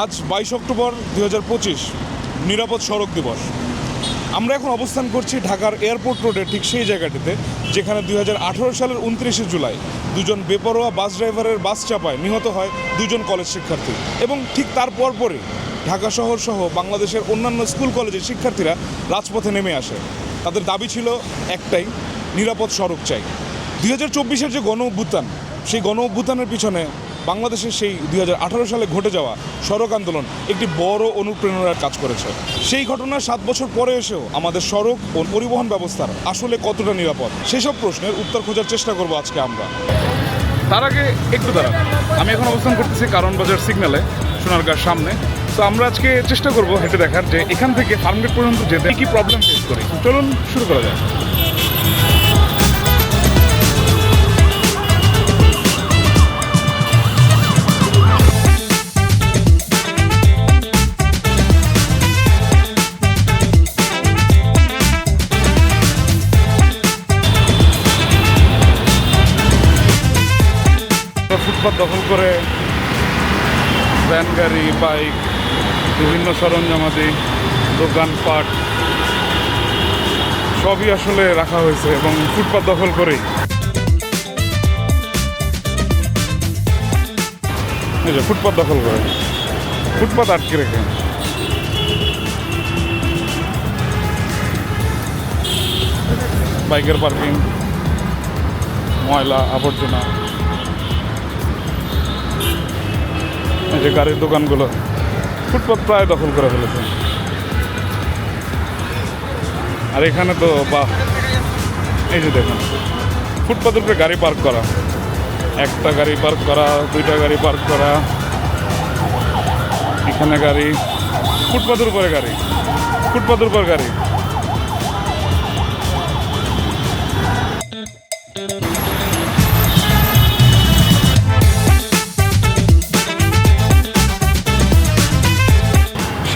আজ বাইশ অক্টোবর দুই নিরাপদ সড়ক দিবস। আমরা এখন অবস্থান করছি ঢাকার এয়ারপোর্ট রোডে ঠিক সেই জায়গাটিতে, যেখানে দুই হাজার আঠারো সালের উনত্রিশে জুলাই দুজন বেপরোয়া বাস ড্রাইভারের বাস চাপায় নিহত হয় দুজন কলেজ শিক্ষার্থী এবং ঠিক তার পরপরই ঢাকা শহর সহ বাংলাদেশের অন্যান্য স্কুল কলেজের শিক্ষার্থীরা রাজপথে নেমে আসে। তাদের দাবি ছিল একটাই, নিরাপদ সড়ক চাই। দুই হাজার চব্বিশের যে গণ অভ্যুত্থান সেই গণ অভ্যুত্থানের পিছনে বাংলাদেশের সেই দুই হাজার আঠারো সালে ঘটে যাওয়া সড়ক আন্দোলন একটি বড় অনুপ্রেরণার কাজ করেছে। সেই ঘটনার সাত বছর পরে এসেও আমাদের সড়ক ও পরিবহন ব্যবস্থার আসলে কতটা নিরাপদ, সেসব প্রশ্নের উত্তর খোঁজার চেষ্টা করব আজকে আমরা। তার আগে একটু দাঁড়ান। আমি এখন অবস্থান করতেছি কারণ বাজার সিগন্যালে, সোনারগাঁর সামনে। তো আমরা আজকে চেষ্টা করব হেঁটে দেখার যে এখান থেকে ফার্মগেট পর্যন্ত যেতে কি প্রবলেম ফেস করি। চলুন, শুরু করা যাক। ফুটপাত দখল করে ভ্যান, গাড়ি, বাইক, বিভিন্ন সরঞ্জামাদি দোকানপাট সবই আসলে রাখা হয়েছে এবং ফুটপাত দখল যে ফুটপাত দখল করে। ফুটপাত আটকে রেখে। বাইকের পার্কিং, ময়লা, আবর্জনা। যে গাড়ির দোকানগুলো ফুটপাত প্রায় দখল করে ফেলেছে। আর এখানে তো বা, এই যে দেখুন, ফুটপাতের উপরে গাড়ি পার্ক করা। একটা গাড়ি পার্ক করা, দুইটা গাড়ি পার্ক করা। এখানে গাড়ি, ফুটপাতের উপরে গাড়ি, ফুটপাতের উপর গাড়ি।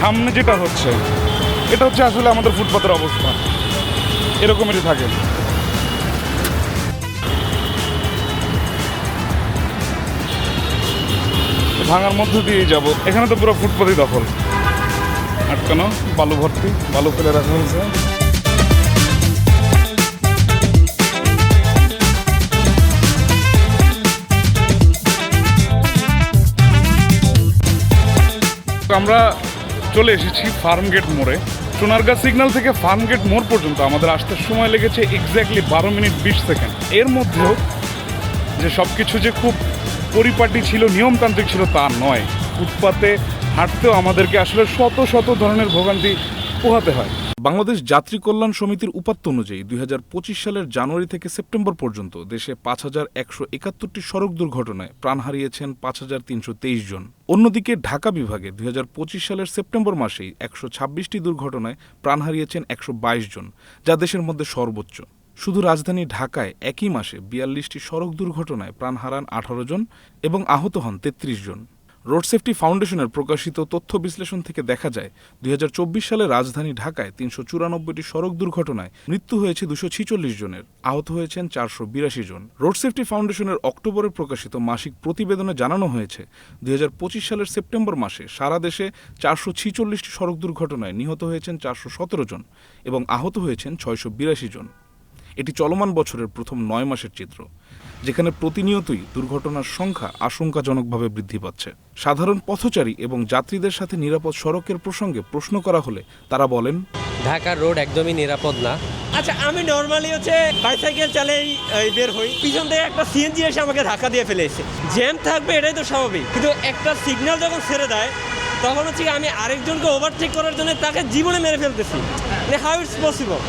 সামনে যেটা হচ্ছে, এটা হচ্ছে আসলে আমাদের ফুটপাতের অবস্থা। এরকমেরই থাকে। ভাঙার মধ্য দিয়ে যাব। এখানে তো পুরো ফুটপাতই দখল। আটকানো, বালু ভর্তি, বালু ফেলে রাখা হয়েছে। আমরা চলে এসেছি ফার্মগেট মোড়ে। সোনারগাঁ সিগন্যাল থেকে ফার্মগেট মোড় পর্যন্ত আমাদের আসতে সময় লেগেছে এক্স্যাক্টলি বারো মিনিট বিশ সেকেন্ড। এর মধ্যেও যে সব কিছু যে খুব পরিপাটি ছিল, নিয়মতান্ত্রিক ছিল তা নয়। ফুটপাতে হাঁটতেও আমাদেরকে আসলে শত শত ধরনের ভোগান্তি পোহাতে হয়। বাংলাদেশ যাত্রী কল্যাণ সমিতির উপাত্ত অনুযায়ী দুই হাজার পঁচিশ সালের জানুয়ারি থেকে সেপ্টেম্বর পর্যন্ত দেশে পাঁচ হাজার একশো একাত্তরটি সড়ক দুর্ঘটনায় প্রাণ হারিয়েছেন পাঁচ হাজার তিনশো তেইশ জন। অন্যদিকে ঢাকা বিভাগে দুই হাজার পঁচিশ সালের সেপ্টেম্বর মাসেই একশো ছাব্বিশটি দুর্ঘটনায় প্রাণ হারিয়েছেন একশো বাইশ জন, যা দেশের মধ্যে সর্বোচ্চ। শুধু রাজধানী ঢাকায় একই মাসে বিয়াল্লিশটি সড়ক দুর্ঘটনায় প্রাণ হারান আঠারো জন এবং আহত হন তেত্রিশ জন। রোড সেফটি ফাউন্ডেশনের প্রকাশিত তথ্য বিশ্লেষণ থেকে দেখা যায় দু হাজার চব্বিশ সালে রাজধানী ঢাকায় তিনশো চুরানব্বইটি সড়ক দুর্ঘটনায় মৃত্যু হয়েছে দুশো ছিচল্লিশ জনের, আহত হয়েছেন চারশো বিরাশি জন। রোড সেফটি ফাউন্ডেশনের অক্টোবরে প্রকাশিত মাসিক প্রতিবেদনে জানানো হয়েছে, দুই হাজার পঁচিশ সালের সেপ্টেম্বর মাসে সারা দেশে চারশো ছিচল্লিশটি সড়ক দুর্ঘটনায় নিহত হয়েছেন চারশো সতেরো জন এবং আহত হয়েছেন ছয়শো বিরাশি জন। এটি চলমান বছরের প্রথম নয় মাসের চিত্র যেখানে প্রতিনিয়তই দুর্ঘটনার সংখ্যা আশঙ্কাজনকভাবে বৃদ্ধি পাচ্ছে। সাধারণ পথচারী এবং যাত্রীদের সাথে নিরাপদ সড়কের প্রসঙ্গে প্রশ্ন করা হলে তারা বলেন ঢাকার রোড একদমই নিরাপদ না। আচ্ছা আমি নর্মালি হচ্ছে বাইসাইকেল চালেই এই, বের হই। পিছন থেকে একটা সিএনজি এসে আমাকে ধাক্কা দিয়ে ফেলে ফেলেছে জ্যাম থাকবে এটাই তো স্বাভাবিক। কিন্তু একটা সিগন্যাল যখন ছেড়ে দেয় তখন হচ্ছে কি আমি আরেকজনকে ওভারটেক করার জন্য তাকে জীবনে মেরে ফেলতেছি। হাউ ইটস পসিবল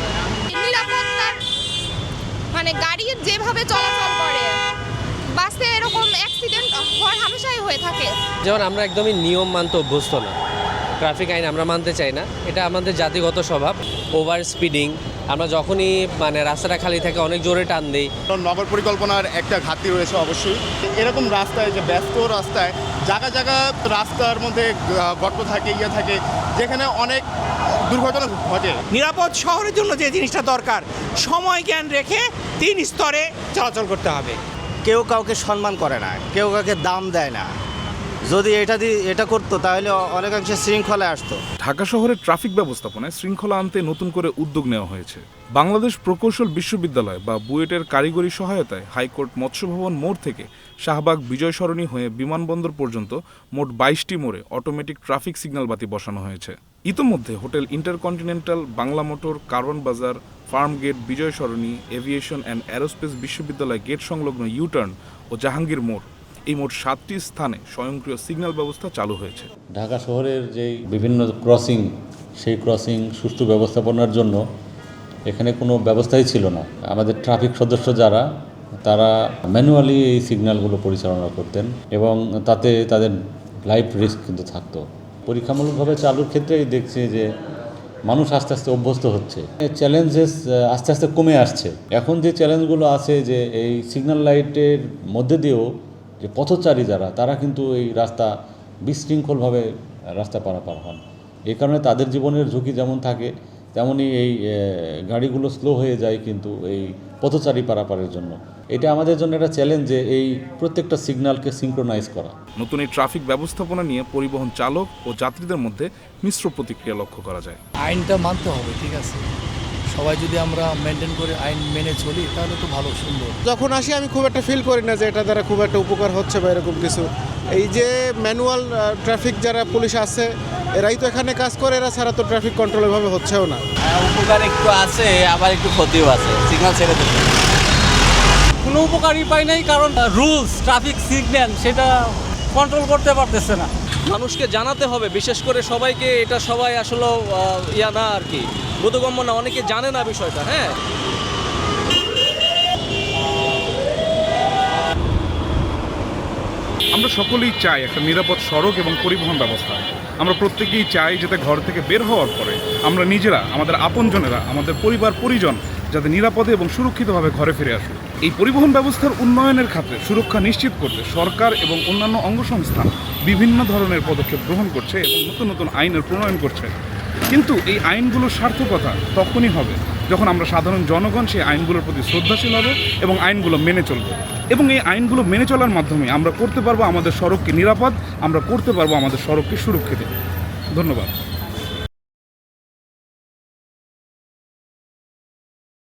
মানে গাড়ির যেভাবে চলাচল করে, বাসে এরকম অ্যাক্সিডেন্ট হওয়ার হামেশাই হয়ে থাকে। যেমন আমরা একদমই নিয়ম মানতে অভ্যস্ত না। ট্রাফিক আইন আমরা মানতে চাই না। এটা আমাদের জাতিগত স্বভাব। ওভার স্পিডিং আমরা যখনই মানে রাস্তাটা খালি থাকে অনেক জোরে টান দিই। কারণ নগর পরিকল্পনার একটা ঘাটতি রয়েছে অবশ্যই। এরকম রাস্তায় যে ব্যস্ত রাস্তায় জায়গা জায়গা রাস্তার মধ্যে গর্ত থাকে ইয়ে থাকে যেখানে অনেক দুর্ঘটনা ঘটে। নিরাপদ শহরের জন্য যে জিনিসটা দরকার সময় জ্ঞান রেখে তিন স্তরে চলাচল করতে হবে। কেউ কাউকে সম্মান করে না কেউ কাউকে দাম দেয় না। যদি এটা দিয়ে এটা করতো, তাহলে অনেকাংশে শৃঙ্খলায় আসতো। ঢাকা শহরের ট্রাফিক ব্যবস্থাপনায় শৃঙ্খলা আনতে নতুন করে উদ্যোগ নেওয়া হয়েছে। বাংলাদেশ প্রকৌশল বিশ্ববিদ্যালয় বা বুয়েটের কারিগরি সহায়তায় হাইকোর্ট মৎস্য ভবন মোড় থেকে শাহবাগ বিজয় সরণি হয়ে বিমানবন্দর পর্যন্ত মোট বাইশটি মোড়ে অটোমেটিক ট্রাফিক সিগন্যাল বাতি বসানো হয়েছে। ইতোমধ্যে hotel Intercontinental, Bangla motor, Karwan Bazar, farm gate, Bijoy Sarani, aviation and aerospace বিশ্ববিদ্যালয় গেট সংলগ্ন ইউটার্ন ও জাহাঙ্গীর মোড়। এই মোট সাতটি স্থানে স্বয়ংক্রিয় সিগন্যাল ব্যবস্থা চালু হয়েছে। ঢাকা শহরের যেই বিভিন্ন ক্রসিং সেই ক্রসিং সুষ্ঠু ব্যবস্থাপনার জন্য এখানে কোনো ব্যবস্থাই ছিল না। আমাদের ট্রাফিক সদস্য যারা, তারা ম্যানুয়ালি এই সিগন্যালগুলো পরিচালনা করতেন এবং তাতে তাদের লাইফ রিস্ক কিন্তু থাকতো। পরীক্ষামূলকভাবে চালুর ক্ষেত্রেই দেখছি যে মানুষ আস্তে আস্তে অভ্যস্ত হচ্ছে। চ্যালেঞ্জেস আস্তে আস্তে কমে আসছে। এখন যে চ্যালেঞ্জগুলো আছে যে এই সিগন্যাল লাইটের মধ্যে দিয়েও যে পথচারী যারা তারা কিন্তু এই রাস্তা বিশৃঙ্খলভাবে রাস্তা পারাপার হন। এই কারণে তাদের জীবনের ঝুঁকি যেমন থাকে তেমনই এই গাড়িগুলো স্লো হয়ে যায় কিন্তু এই পথচারী পারাপারের জন্য। এটা আমাদের জন্য একটা চ্যালেঞ্জ যে এই প্রত্যেকটা সিগন্যালকে সিঙ্ক্রোনাইজ করা। নতুন এই ট্রাফিক ব্যবস্থাপনা নিয়ে পরিবহন চালক ও যাত্রীদের মধ্যে মিশ্র প্রতিক্রিয়া লক্ষ্য করা যায়। আইনটা মানতে হবে ঠিক আছে। সবাই যদি আমরা মেনটেন করে আইন মেনে চলি তাহলে তো ভালো সুন্দর। যখন আসি আমি খুব একটা ফিল করি না যে এটা দ্বারা খুব একটা উপকার হচ্ছে বা এরকম কিছু। এই যে ম্যানুয়াল ট্রাফিক যারা পুলিশ আছে এরাই তো এখানে কাজ করে এরা ছাড়া তো ট্রাফিক কন্ট্রোল এভাবে হচ্ছেও না। উপকার একটু আছে আবার একটু ক্ষতিও আছে। সিগন্যাল ছেড়ে দেবে। কোনো উপকারই পাই নাই কারণ রুলস ট্রাফিক সিগন্যাল সেটা কন্ট্রোল করতে পারতেছে না। মানুষকে জানাতে হবে, বিশেষ করে সবাইকে এটা সবাই আসলে ইয়া না আর কি, বোধগম্য না, অনেকে জানে না বিষয়টা হ্যাঁ? আমরা সকলেই চাই একটা নিরাপদ সড়ক এবং পরিবহন ব্যবস্থা। আমরা প্রত্যেকেই চাই যাতে ঘর থেকে বের হওয়ার পরে আমরা নিজেরা, আমাদের আপনজনেরা, আমাদের পরিবার, পরিজন যাতে নিরাপদে এবং সুরক্ষিতভাবে ঘরে ফিরে আসুক। এই পরিবহন ব্যবস্থার উন্নয়নের ক্ষেত্রে সুরক্ষা নিশ্চিত করতে সরকার এবং অন্যান্য অঙ্গসংস্থা বিভিন্ন ধরনের পদক্ষেপ গ্রহণ করছে এবং নতুন নতুন আইনের প্রণয়ন করছে। কিন্তু এই আইনগুলোর সার্থকতা তখনই হবে যখন আমরা সাধারণ জনগণ সেই আইনগুলোর প্রতি শ্রদ্ধাশীল হবে এবং আইনগুলো মেনে চলবো। এবং এই আইনগুলো মেনে চলার মাধ্যমে আমরা করতে পারব আমাদের সড়ককে নিরাপদ, আমরা করতে পারব আমাদের সড়ককে সুরক্ষিত। ধন্যবাদ।